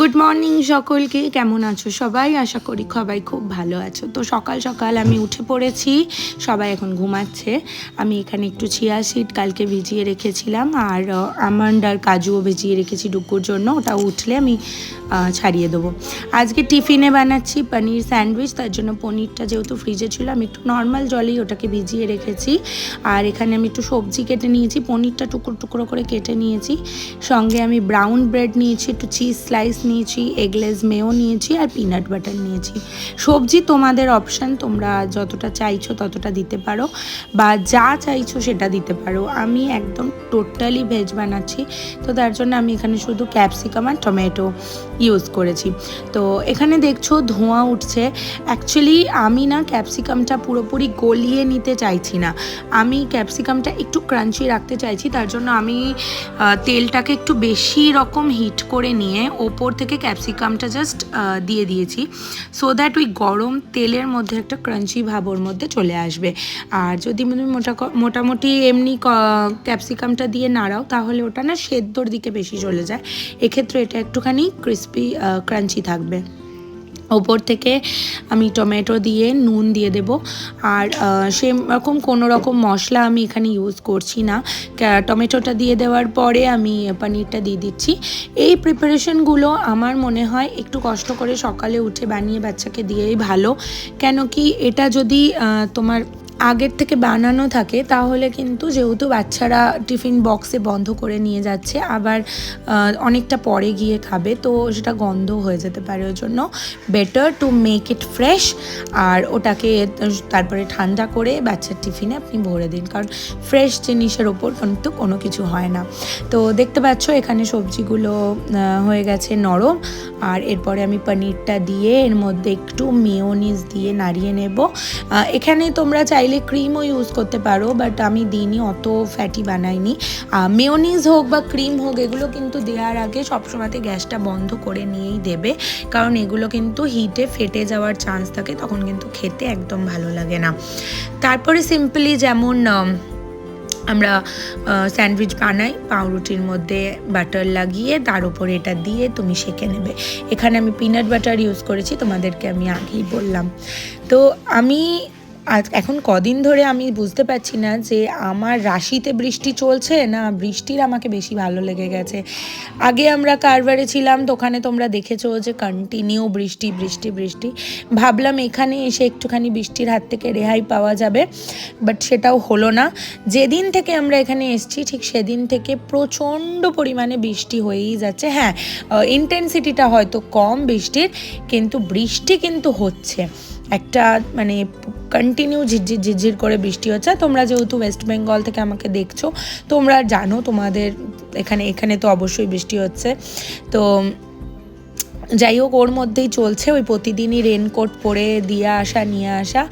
Good morning সকলকে, কেমন আছো সবাই? আশা করি সবাই খুব ভালো আছো। তো সকাল সকাল আমি উঠে পড়েছি, সবাই এখন ঘুমাচ্ছে। আমি এখানে একটু চিয়া সিড কালকে ভিজিয়ে রেখেছিলাম আর আমন্ড আর কাজুও ভিজিয়ে রেখেছি ডুকুর জন্য, ওটা উঠলে আমি ছাড়িয়ে দেবো। আজকে টিফিনে বানাচ্ছি পনির স্যান্ডউইচ, তার জন্য পনিরটা যেহেতু ফ্রিজে ছিল, আমি একটু নর্মাল জলেই ওটাকে ভিজিয়ে রেখেছি। আর এখানে আমি একটু সবজি কেটে নিয়েছি, পনিরটা টুকরো টুকরো করে কেটে নিয়েছি। সঙ্গে আমি ব্রাউন ব্রেড নিয়েছি, একটু চিজ স্লাইস নিয়েছি এগলেস মেও নিয়েছি আর পিনাট বাটার নিয়েছি। সবজি তোমাদের অপশান তোমরা যতটা চাইছো ততটা দিতে পারো বা যা চাইছো সেটা দিতে পারো। আমি একদম টোটালি ভেজ বানাচ্ছি, তো তার জন্য আমি এখানে শুধু ক্যাপসিকাম আর টমেটো ইউজ করেছি। তো এখানে দেখছ ধোঁয়া উঠছে। অ্যাকচুয়ালি আমি না ক্যাপসিকামটা পুরোপুরি গলিয়ে নিতে চাইছি না। আমি ক্যাপসিকামটা একটু ক্রাঞ্চি রাখতে চাইছি, তার জন্য আমি তেলটাকে একটু বেশি রকম হিট করে নিয়ে ওপর থেকে ক্যাপসিকামটা জাস্ট দিয়ে দিয়েছি। সো দ্যাট ওই গরম তেলের মধ্যে একটা ক্রাঞ্চি ভাব ওর মধ্যে চলে আসবে। আর যদি মোটা মোটামুটি এমনি ক্যাপসিকামটা দিয়ে নাড়াও, তাহলে ওটা না সেদ্ধর দিকে বেশি চলে যায়। এক্ষেত্রে এটা একটুখানি ক্রিস্পি ক্রাঞ্চি থাকবে। ওপর থেকে আমি টমেটো দিয়ে নুন দিয়ে দেব। আর সেরকম কোনো রকম মশলা আমি এখানে ইউজ করছি না। টমেটোটা দিয়ে দেওয়ার পরে আমি পনিরটা দিয়ে দিচ্ছি। এই প্রিপারেশনগুলো আমার মনে হয় একটু কষ্ট করে সকালে উঠে বানিয়ে বাচ্চাকে দিয়েই ভালো। কেন কি এটা যদি তোমার আগের থেকে বানানো থাকে, তাহলে কিন্তু যেহেতু বাচ্চারা টিফিন বক্সে বন্ধ করে নিয়ে যাচ্ছে, আবার অনেকটা পরে গিয়ে খাবে, তো সেটা গন্ধ হয়ে যেতে পারে। ওই জন্য better to make it fresh আর ওটাকে তারপরে ঠান্ডা করে বাচ্চার টিফিনে আপনি ভরে দিন, কারণ ফ্রেশ জিনিসের ওপর কিন্তু কোনো কিছু হয় না। তো দেখতে পাচ্ছ, এখানে সবজিগুলো হয়ে গেছে নরম, আর এরপরে আমি পনিরটা দিয়ে এর মধ্যে একটু মেয়োনিজ দিয়ে নাড়িয়ে নেব। এখানে তোমরা চাইলে ক্রিমও ইউজ করতে পারো বাট আমি দিইনি, অত ফ্যাটি বানাইনি। মেয়োনিজ হোক বা ক্রিম হোক, এগুলো কিন্তু দেওয়ার আগে সবসময়তে গ্যাসটা বন্ধ করে নিয়েই দেবে, কারণ এগুলো কিন্তু হিটে ফেটে যাওয়ার চান্স থাকে, তখন কিন্তু খেতে একদম ভালো লাগে না। তারপরে সিম্পলি যেমন আমরা স্যান্ডউইচ বানাই, পাউরুটির মধ্যে বাটার লাগিয়ে তার উপরে এটা দিয়ে তুমি সেঁকে নেবে। এখানে আমি পিনাট বাটার ইউজ করেছি, তোমাদেরকে আমি আগেই বললাম। তো আমি আজ এখন কদিন ধরে আমি বুঝতে পারছি না যে আমার রাশিতে বৃষ্টি চলছে না বৃষ্টির আমাকে বেশি ভালো লেগে গেছে। আগে আমরা কারবারে ছিলাম তো ওখানে তোমরা দেখেছ যে কন্টিনিউ বৃষ্টি বৃষ্টি বৃষ্টি। ভাবলাম এখানে এসে একটুখানি বৃষ্টির হাত থেকে রেহাই পাওয়া যাবে বাট সেটাও হলো না। যেদিন থেকে আমরা এখানে এসেছি, ঠিক সেদিন থেকে প্রচণ্ড পরিমাণে বৃষ্টি হয়েই যাচ্ছে। হ্যাঁ ইন্টেন্সিটিটা হয়তো কম বৃষ্টির, কিন্তু বৃষ্টি কিন্তু হচ্ছে। একটা মানে কন্টিনিউ ঝিরঝির ঝিরঝির করে বৃষ্টি হচ্ছে। তোমরা যেহেতু ওয়েস্ট বেঙ্গল থেকে আমাকে দেখছ, তোমরা জানো তোমাদের এখানে এখানে তো অবশ্যই বৃষ্টি হচ্ছে। তো যাই হোক, ওর মধ্যেই চলছে ওই প্রতিদিনই রেনকোট পরে দিয়ে আসা, নিয়ে আসা।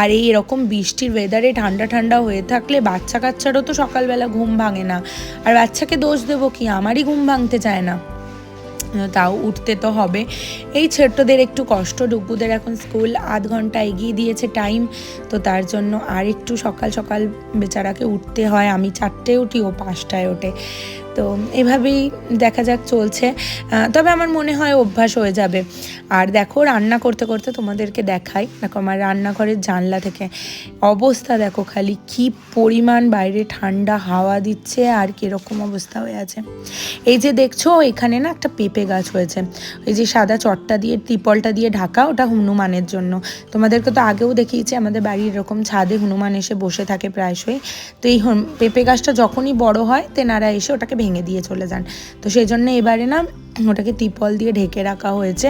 আর এই এরকম বৃষ্টির ওয়েদারে ঠান্ডা ঠান্ডা হয়ে থাকলে বাচ্চা কাচ্চারও তো সকালবেলা ঘুম ভাঙে না। আর বাচ্চাকে দোষ দেবো কি? আমারই ঘুম ভাঙতে চায় না। তাও উঠতে তো হবে। এই ছোট্টদের একটু কষ্ট ডুগুদের এখন স্কুল আধ ঘণ্টা এগিয়ে দিয়েছে টাইম তো তার জন্য আর একটু সকাল সকাল বেচারাকে উঠতে হয়। আমি চারটে উঠি, ও পাঁচটায় ওঠে। তো এভাবেই দেখা যাক চলছে। তবে আমার মনে হয় অভ্যাস হয়ে যাবে। আর দেখো, রান্না করতে করতে তোমাদেরকে দেখাই। দেখো, আমার রান্নাঘরের জানলা থেকে অবস্থা দেখো খালি কি পরিমাণ বাইরে ঠান্ডা হাওয়া দিচ্ছে আর কীরকম অবস্থা হয়ে আছে। এই যে দেখছ, এখানে না একটা পেঁপে গাছ হয়েছে। ওই যে সাদা চটটা দিয়ে ত্রিপলটা দিয়ে ঢাকা, ওটা হনুমানের জন্য। তোমাদেরকে তো আগেও দেখিয়েছি, আমাদের বাড়ির এরকম ছাদে হনুমান এসে বসে থাকে প্রায়শই। তো এই পেঁপে গাছটা যখনই বড় হয়, তেনারা এসে ওটাকে ভেঙে দিয়ে চলে যান। তো সেই জন্য এবারে না ওটাকে ত্রিপল দিয়ে ঢেকে রাখা হয়েছে।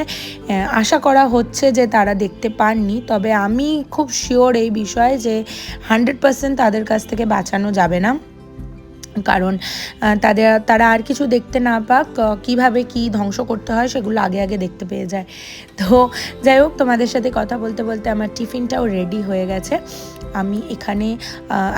আশা করা হচ্ছে যে তারা দেখতে পাননি, তবে আমি খুব শিওর এই বিষয়ে যে হান্ড্রেড পার্সেন্ট তাদের কাছ থেকে বাঁচানো যাবে না। কারণ তাদের, তারা আর কিছু দেখতে না পাক কীভাবে কি ধ্বংস করতে হয় সেগুলো আগে আগে দেখতে পেয়ে যায়। তো যাই হোক, তোমাদের সাথে কথা বলতে বলতে আমার টিফিনটাও রেডি হয়ে গেছে। আমি এখানে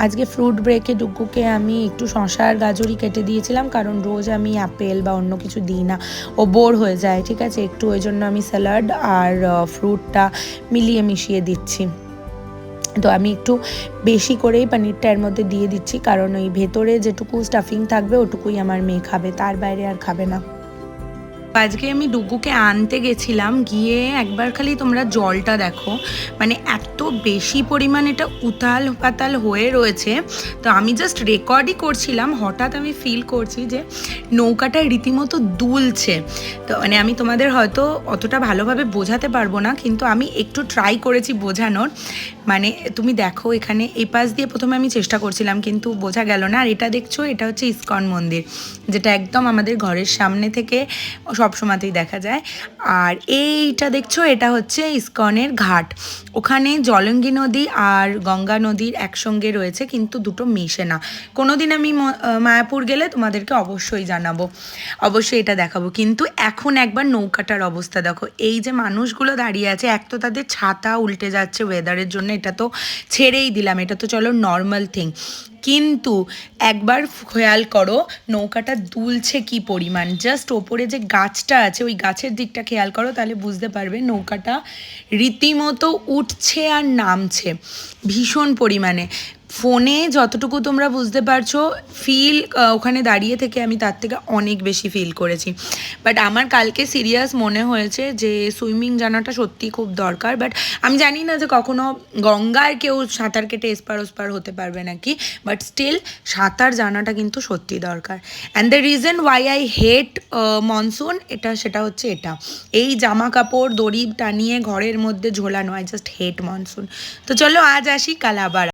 আজকে ফ্রুট ব্রেকে ডুগুকে আমি একটু শশার গাজরই কেটে দিয়েছিলাম, কারণ রোজ আমি অ্যাপেল বা অন্য কিছু দিই না। ও বোর হয়ে যায়, ঠিক আছে? একটু ওই জন্য আমি স্যালাড আর ফ্রুটটা মিলিয়ে মিশিয়ে দিচ্ছি। তো আমি একটু বেশি করেই পনিরটা এর মধ্যে দিয়ে দিচ্ছি, কারণ ওই ভেতরে যেটুকু স্টাফিং থাকবে ওটুকুই আমার মেয়ে খাবে, তার বাইরে আর খাবে না। আজকে আমি ডুগুকে আনতে গেছিলাম, গিয়ে একবার খালি তোমরা জলটা দেখো। মানে এত বেশি পরিমাণ এটা উতাল পাতাল হয়ে রয়েছে। তো আমি জাস্ট রেকর্ডই করছিলাম, হঠাৎ আমি ফিল করছি যে নৌকাটা রীতিমতো দুলছে। তো মানে আমি তোমাদের হয়তো অতটা ভালোভাবে বোঝাতে পারব না, কিন্তু আমি একটু ট্রাই করেছি বোঝানোর। মানে তুমি দেখো, এখানে এই পাশ দিয়ে প্রথমে আমি চেষ্টা করছিলাম, কিন্তু বোঝা গেল না। আর এটা দেখছ, এটা হচ্ছে ইস্কন মন্দির, যেটা একদম আমাদের ঘরের সামনে থেকে সবসময়তেই দেখা যায়। আর এইটা দেখছ, এটা হচ্ছে ইস্কনের ঘাট। ওখানে জলঙ্গি নদী আর গঙ্গা নদীর একসঙ্গে রয়েছে, কিন্তু দুটো মিশে না। কোনোদিন আমি মায়াপুর গেলে তোমাদেরকে অবশ্যই জানাব। অবশ্যই এটা দেখাবো। কিন্তু এখন একবার নৌকাটার অবস্থা দেখো। এই যে মানুষগুলো দাঁড়িয়ে আছে, এক তো তাদের ছাতা উল্টে যাচ্ছে ওয়েদারের জন্য, এটা তো ছেড়েই দিলাম। এটা তো চলো নর্মাল থিং কিন্তু একবার খেয়াল করো, নৌকাটা দুলছে কি পরিমাণ? জাস্ট ওপরে যে গাছটা আছে, ওই গাছের দিকটা খেয়াল করো, তাহলে বুঝতে পারবে নৌকাটা রীতিমতো উঠছে আর নামছে, ভীষণ পরিমাণে। ফোনে যতটুকু তোমরা বুঝতে পারছ ফিল ওখানে দাঁড়িয়ে থেকে আমি তার থেকে অনেক বেশি ফিল করেছি। বাট আমার কালকে সিরিয়াস মনে হয়েছে যে সুইমিং জানাটা সত্যি খুব দরকার। বাট আমি জানি না যে কখনো গঙ্গার কেউ সাঁতার কেটে এসপার ওসপার হতে পারবে নাকি। বাট স্টিল সাঁতার জানাটা কিন্তু সত্যি দরকার। And the reason why I hate monsoon এটা, সেটা হচ্ছে এটা। এই জামা কাপড়, দড়ি টানিয়ে ঘরের মধ্যে ঝোলানো আই জাস্ট হেট মনসুন তো চলো আজ আসি, কাল আবার